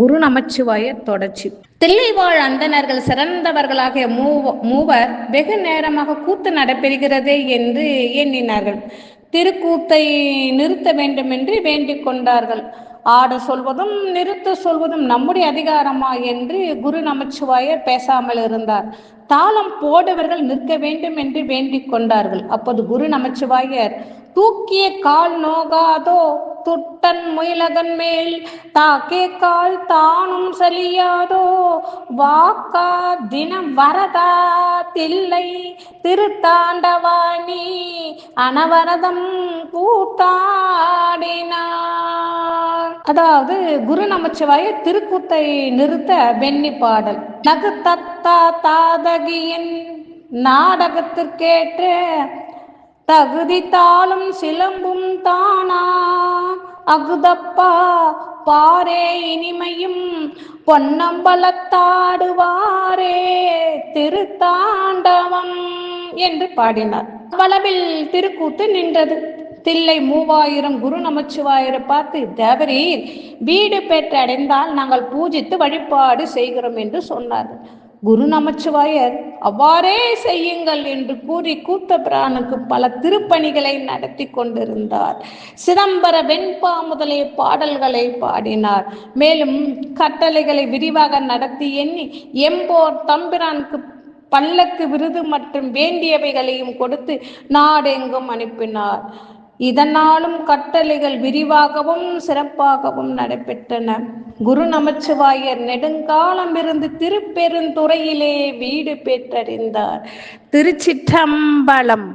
குரு நமச்சிவாய தொடர்ச்சி. தில்லைவாழ் அந்தணர்கள் சிறந்தவர்களாகிய மூவ மூவர் வெகு நேரமாக கூத்து நடைபெறுகிறதே என்று எண்ணினார்கள். திருக்கூத்தை நிறுத்த வேண்டும் என்று வேண்டிக் கொண்டார்கள். ஆட சொல்வதும் நிறுத்த சொல்வதும் நம்முடைய அதிகாரமா என்று குரு நமச்சிவாயர் பேசாமல் இருந்தார். தாளம் போடுவர்கள் நிற்க வேண்டும் என்று வேண்டிக் கொண்டார்கள். அப்போது குரு நமச்சிவாயர் தூக்கிய கால் நோகாதோ துட்டன் முயலகன் மேல் தாக்கே கால் தானும் சலியாதோ? வாக்கா தினம் வரதா தில்லை திருத்தாண்டவாணி அனவரதம் கூத்தாடினார். அதாவது குரு நமச்சிவாய திருக்கூத்தை நிறுத்த வெண்ணி பாடல். நகு தத்தா தாதகியின் நாடகத்திற்கேற்ற தகுதி தாளும் சிலம்பும் தானா? அகுதப்பா பாரே இனிமையும் பொன்னம்பலத்தாடுவாரே திருத்தாண்டவம் என்று பாடினார். வளவில் திருக்கூத்து நின்றது. தில்லை மூவாயிரம் குரு நமச்சிவாயரை பார்த்து தேவரீர் வீடு பெற்று அடைந்தால் நாங்கள் பூஜித்து வழிபாடு செய்கிறோம் என்று சொன்னார்கள். குரு நமச்சிவாயர் அவ்வாறே செய்யுங்கள் என்று கூறி கூத்த பிரானுக்கு பல திருப்பணிகளை நடத்தி கொண்டிருந்தார். சிதம்பர வெண்பா முதலிய பாடல்களை பாடினார். மேலும் கட்டளைகளை விரிவாக நடத்தி எண்ணி எம்போர் தம்பிரானுக்கு பல்லக்கு விருது மற்றும் வேண்டியவைகளையும் கொடுத்து நாடெங்கும் அனுப்பினார். இதனாலும் கட்டளைகள் விரிவாகவும் சிறப்பாகவும் நடைபெற்றன. குரு நமச்சிவாயர் நெடுங்காலம் இருந்து திருப்பெருந்துறையிலே வீடு பெற்றறிந்தார். திருச்சிற்றம்பலம்.